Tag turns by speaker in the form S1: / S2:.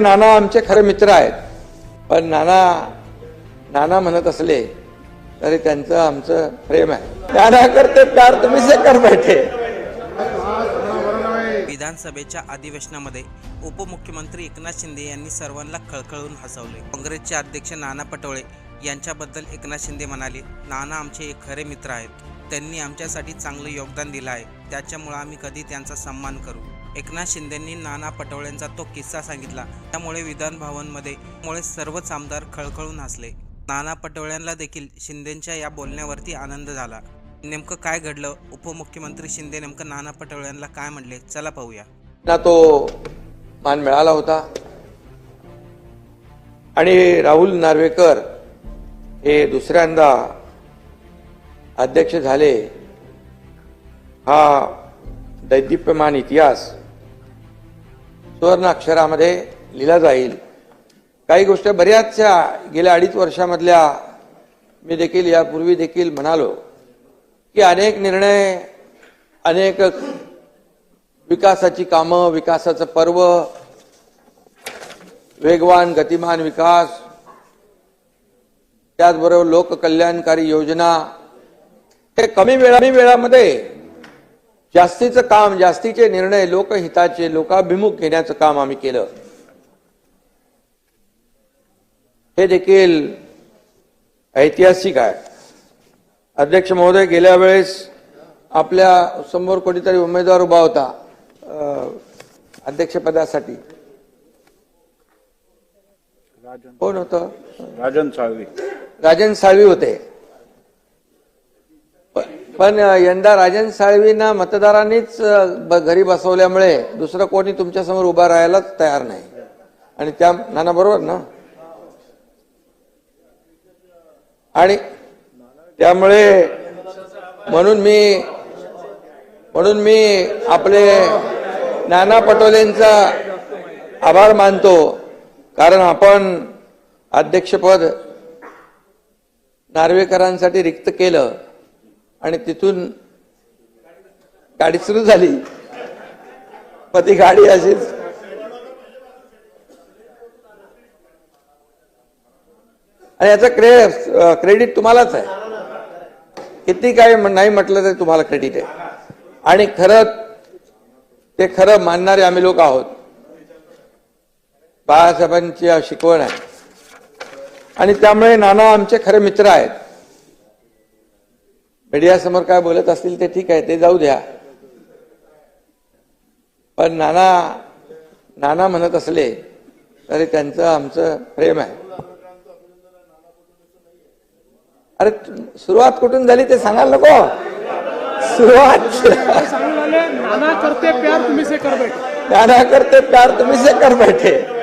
S1: नाना आमचे खरे मित्र आहेत. पण नाना नाना म्हणत असले तरी त्यांचं आमचं प्रेम आहे. नाना करते प्यार तुम्ही से कर बैठे
S2: विधानसभेच्या अधिवेशनामध्ये उपमुख्यमंत्री एकनाथ शिंदे यांनी सर्वांना खळखळून हसवले. काँग्रेसचे अध्यक्ष नाना पटोळे यांच्याबद्दल एकनाथ शिंदे म्हणाले नाना आमचे एक खरे मित्र आहेत. त्यांनी आमच्यासाठी चांगलं योगदान दिलं आहे. त्याच्यामुळं आम्ही कधी त्यांचा सन्मान करू. एकनाथ शिंदेंनी नाना पटोळेंचा तो किस्सा सांगितला. त्यामुळे विधान भवनमध्ये मुळे सर्वच आमदार खळखळून हसले. नाना पटोळ्यांना देखील शिंदेंच्या या बोलण्यावरती आनंद झाला. नेमकं काय घडलं? उपमुख्यमंत्री शिंदे नेमकं नाना पटोळ्यांना काय म्हणले? चला पाहूया.
S1: ना तो मान मिळाला होता. आणि राहुल नार्वेकर हे दुसऱ्यांदा अध्यक्ष झाले. हा दैदिप्यमान इतिहास सुवर्ण अक्षरामध्ये लिहिला जाईल. काही गोष्ट बऱ्याचशा गेल्या अडीच वर्षामधल्या मी देखील यापूर्वी देखील म्हणालो की अनेक निर्णय अनेक विकासाची कामं विकासाचं पर्व वेगवान गतिमान विकास त्याचबरोबर लोककल्याणकारी योजना हे कमी वेळा कमी वेळामध्ये जास्तीचं काम जास्तीचे निर्णय लोकहिताचे लोकाभिमुख घेण्याचं काम आम्ही केलं. हे देखील ऐतिहासिक आहे. अध्यक्ष महोदय गेल्या वेळेस आपल्यासमोर कोणीतरी उमेदवार उभा होता अध्यक्षपदासाठी. कोण होतं?
S3: राजन साळवी.
S1: राजन साळवी होते. पण यंदा राजन साळवींना मतदारांनीच ब- घरी बसवल्यामुळे दुसरं कोणी तुमच्यासमोर उभा राहायलाच तयार नाही. आणि त्या नाना बरोबर ना? आणि त्यामुळे म्हणून मी म्हणून मी आपले नाना पटोलेंचा आभार मानतो. कारण आपण अध्यक्षपद नार्वेकरांसाठी रिक्त केलं. आणि तिथून गाडी सुरू झाली. मग ती गाडी अशीच. आणि याचा क्रे क्रेडिट तुम्हालाच आहे. किती काय नाही म्हटलं तरी तुम्हाला क्रेडिट आहे. आणि खरं ते खरं मानणारे आम्ही लोक आहोत. बाळासाहेबांची शिकवण आहे. आणि त्यामुळे नाना आमचे खरे मित्र आहेत. मीडियासमोर काय बोलत असतील ते ठीक आहे ते जाऊ द्या. पण नाना नाना म्हणत असले तरी त्यांचं आमचं प्रेम आहे. अरे सुरुवात कुठून झाली ते सांगायला नको? सुरुवात.
S4: नाना करते प्यार तुम्ही से कर बैठे.
S1: नाना करते प्यार तुम्ही से कर बैठे.